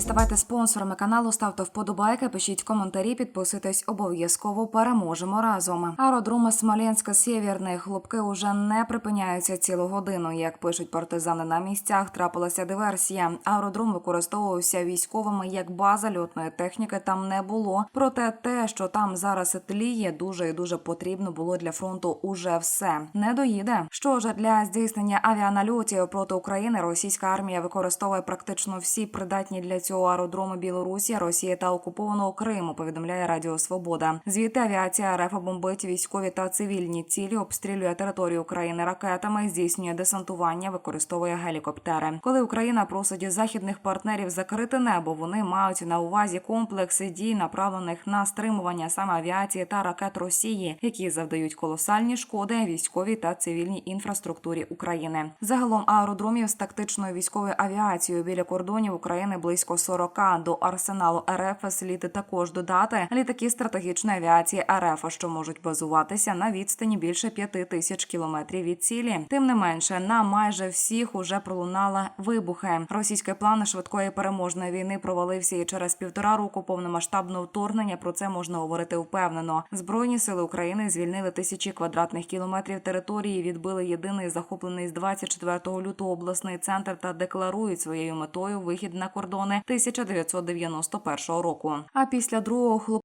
Ставайте спонсорами каналу, ставте вподобайки, пишіть коментарі, підписуйтесь обов'язково. Переможемо разом. Аеродром Смоленська Сєвєрний хлопки уже не припиняються цілу годину. Як пишуть партизани на місцях, трапилася диверсія. Аеродром використовувався військовими як база льотної техніки. Там не було. Проте те, що там зараз тліє, дуже і дуже потрібно було для фронту. Уже все не доїде. Що ж для здійснення авіанальотів проти України російська армія використовує практично всі придатні для цього аеродроми Білорусі, Росії та окупованого Криму. Повідомляє Радіо Свобода. Звідти авіація РФ бомбить військові та цивільні цілі, обстрілює територію України ракетами, здійснює десантування, використовує гелікоптери. Коли Україна просить західних партнерів закрити небо, вони мають на увазі комплекси дій, направлених на стримування саме авіації та ракет Росії, які завдають колосальні шкоди військовій та цивільній інфраструктурі України. Загалом аеродромів з тактичною військовою авіацією біля кордонів України близько 40. До арсеналу РФ слід також додати літаки стратегічної авіації РФ, що можуть базуватися на відстані більше п'яти тисяч кілометрів від цілі. Тим не менше, на майже всіх уже пролунали вибухи. Російський план швидкої переможної війни провалився і через півтора року повномасштабного вторгнення. Про це можна говорити впевнено. Збройні сили України звільнили тисячі квадратних кілометрів території. Відбили єдиний захоплений з 24 лютого обласний центр та декларують своєю метою вихід на кордони 1991 року. А після другого хлоп